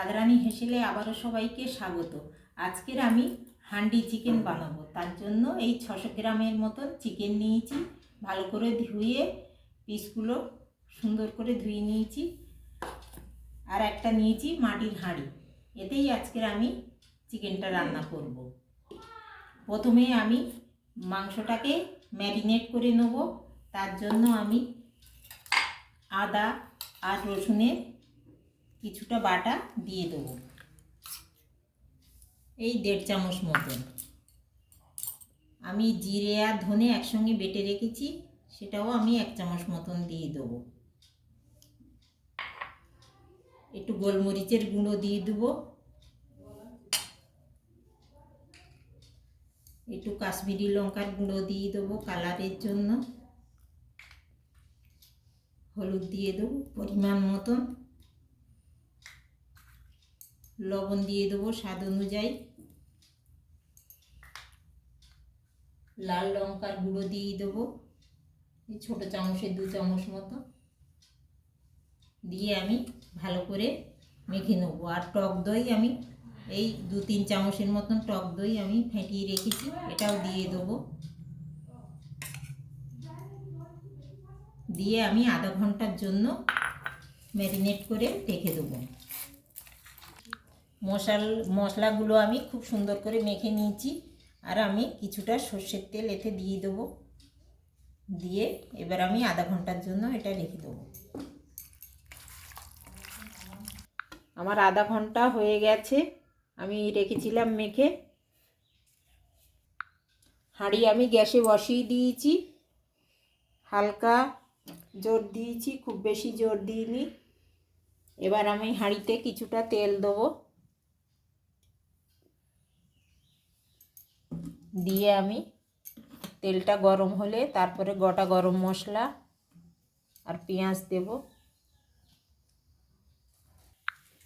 রাধারানী হেসেলে আবারও সবাইকে স্বাগত। আজকের আমি হান্ডি চিকেন বানাবো। তার জন্য এই ছশো গ্রামের মতন চিকেন নিয়েছি। ভালো করে ধুয়ে পিসগুলো সুন্দর করে ধুয়ে নিয়েছি। আর একটা নিয়েছি মাটির হাঁড়ি। এতেই আজকের আমি চিকেনটা রান্না করব। প্রথমে আমি মাংসটাকে ম্যারিনেট করে নেব। তার জন্য আমি আদা আর রসুনের কিছুটা বাটা দিয়ে দেবো। এই দেড় চামচ মতন। আমি জিরে আর ধনে একসঙ্গে বেটে রেখেছি, সেটাও আমি এক চামচ মতন দিয়ে দেবো। একটু গোলমরিচের গুঁড়ো দিয়ে দেবো। একটু কাশ্মীরি লঙ্কার গুঁড়ো দিয়ে দেবো কালারের জন্য। হলুদ দিয়ে দেবো পরিমাণ মতন। লবণ দিয়ে দেবো স্বাদ অনুযায়ী। লাল লঙ্কার গুঁড়ো দিয়ে দেবো। ছোটো চামচের দু চামচ মতো। দিয়ে আমি ভালো করে মেখে নেব। আর টক দই আমি এই দু তিন চামচের মতন টক দই আমি ফেটিয়ে রেখেছি, এটাও দিয়ে দেবো। দিয়ে আমি আধা ঘণ্টার জন্য ম্যারিনেট করে রেখে দেবো। মশাল, মশলাগুলো আমি খুব সুন্দর করে মেখে নিয়েছি। আর আমি কিছুটা সর্ষের তেল এতে দিয়ে দেবো। দিয়ে এবার আমি আধা ঘণ্টার জন্য এটা রেখে দেবো। আমার আধা ঘণ্টা হয়ে গেছে। আমি রেখেছিলাম মেখে। হাঁড়ি আমি গ্যাসে বসিয়ে দিয়েছি। হালকা জোর দিয়েছি, খুব বেশি জোর দিইনি। এবার আমি হাঁড়িতে কিছুটা তেল দেবো। দিয়ে আমি তেলটা গরম হলে তারপরে গোটা গরম মশলা আর পেঁয়াজ দেব।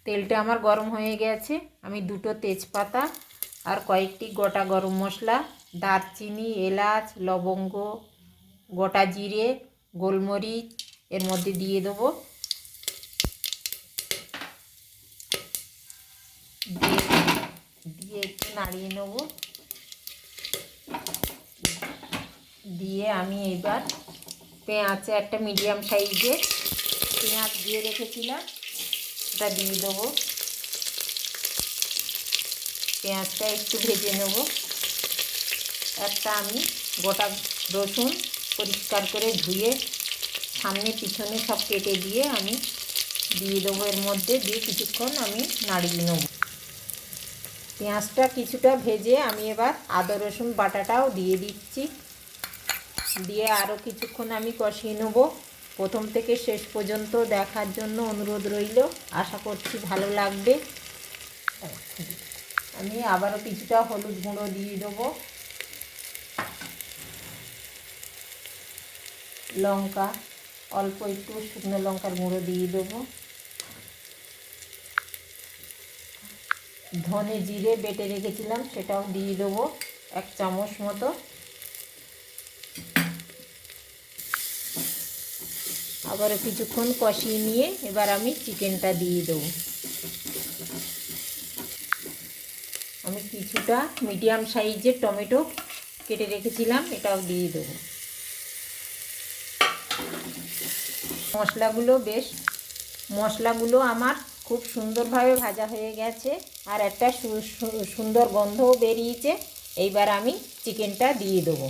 তেলটা আমার গরম হয়ে গেছে। আমি দুটো তেজপাতা আর কয়েকটি গোটা গরম মশলা, দারচিনি, এলাচ, লবঙ্গ, গোটা জিরে, গোলমরিচ এর মধ্যে দিয়ে দেবো। দিয়ে একটু নাড়িয়ে নেব। দিয়ে আমি এবার পেঁয়াজ একটা মিডিয়াম সাইজের পেঁয়াজ দিয়ে রেখেছিলাম, ওটা দিয়ে দেবো। পেঁয়াজটা একটু ভেজে নেব। একটা আমি গোটা রসুন পরিষ্কার করে ধুয়ে সামনে পিছনে সব কেটে দিয়ে আমি দিয়ে দেবো এর মধ্যে, দিয়ে কিছুক্ষণ আমি নাড়িয়ে নেব। পেঁয়াজটা কিছুটা ভেজে আমি এবার আদা, রসুন বাটাটাও দিয়ে দিচ্ছি। দিয়ে আরও কিছুক্ষণ আমি কষিয়ে নেব। প্রথম থেকে শেষ পর্যন্ত দেখার জন্য অনুরোধ রইল। আশা করছি ভালো লাগবে। আমি আবারও কিছুটা হলুদ গুঁড়ো দিয়ে দেবো। লঙ্কা, অল্প একটু শুকনো লঙ্কার গুঁড়ো দিয়ে দেবো। ধনে জিরে বেটে রেখেছিলাম, সেটাও দিয়ে দেবো এক চামচ মতো। আবারও কিছুক্ষণ কষিয়ে নিয়ে এবার আমি চিকেনটা দিয়ে দেবো। আমি কিছুটা মিডিয়াম সাইজের টমেটো কেটে রেখেছিলাম, এটাও দিয়ে দেবো। মশলাগুলো বেশ, মশলাগুলো আমার খুব সুন্দরভাবে ভাজা হয়ে গেছে আর একটা সুন্দর গন্ধও বেরিয়েছে। এইবার আমি চিকেনটা দিয়ে দেবো।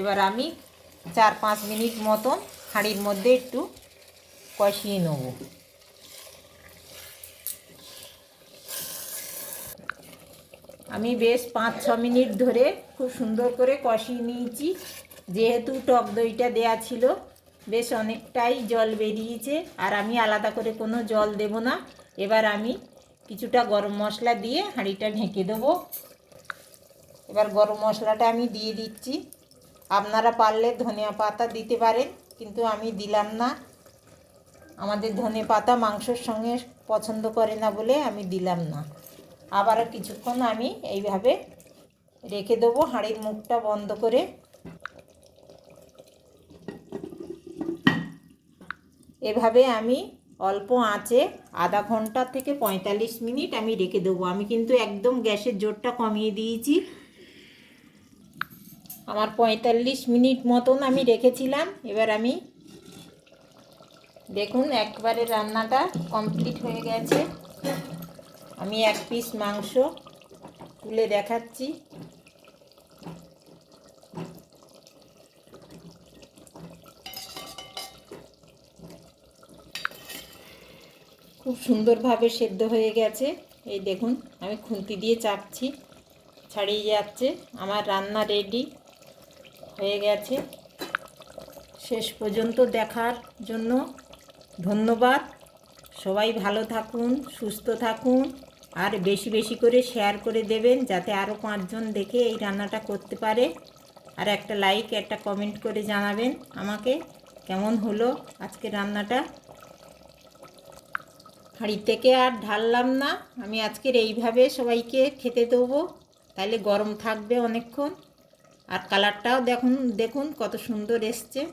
এবার আমি চার পাঁচ মিনিট মতন হাঁড়ির মধ্যে একটু কষিয়ে নেব। আমি বেশ পাঁচ ছ মিনিট ধরে খুব সুন্দর করে কষিয়ে নিয়েছি। যেহেতু টক দইটা দেয়া ছিল, বেশ অনেকটাই জল বেরিয়েছে আর আমি আলাদা করে কোনো জল দেব না। এবার আমি কিছুটা গরম মশলা দিয়ে হাঁড়িটা ঢেকে দেবো। এবার গরম মশলাটা আমি দিয়ে দিচ্ছি। আপনারা পারলে ধনিয়া পাতা দিতে পারেন, কিন্তু আমি দিলাম না। আমাদের ধনে পাতা মাংসর সঙ্গে পছন্দ করে না বলে আমি দিলাম না। আবার কিছুক্ষণ আমি এইভাবে রেখে দেবো হাঁড়ির মুখটা বন্ধ করে। এভাবে আমি অল্প আঁচে আধা ঘণ্টা থেকে পঁয়তাল্লিশ মিনিট আমি রেখে দেবো। আমি কিন্তু একদম গ্যাসের জোরটা কমিয়ে দিয়েছি। আমার পঁয়তাল্লিশ মিনিট মতন আমি রেখেছিলাম। এবার আমি দেখুন একবারে রান্নাটা কমপ্লিট হয়ে গেছে। আমি এক পিস মাংস তুলে দেখাচ্ছি। খুব সুন্দরভাবে সেদ্ধ হয়ে গেছে। এই দেখুন, আমি খুন্তি দিয়ে চাপছি। ছাড়িয়ে যাচ্ছে। আমার রান্না রেডি হয়ে গেছে। শেষ পর্যন্ত দেখার জন্য ধন্যবাদ। সবাই ভালো থাকুন, সুস্থ থাকুন। আর বেশি বেশি করে শেয়ার করে দেবেন যাতে আরও পাঁচজন দেখে এই রান্নাটা করতে পারে। আর একটা লাইক একটা কমেন্ট করে জানাবেন আমাকে কেমন হলো আজকে রান্নাটা। হাঁড়ি থেকে আর ঢাললাম না, আমি আজকের এইভাবে সবাইকে খেতে দেবো। তাহলে গরম থাকবে অনেকক্ষণ। আর কালারটাও দেখুন দেখুন কত সুন্দর এসছে।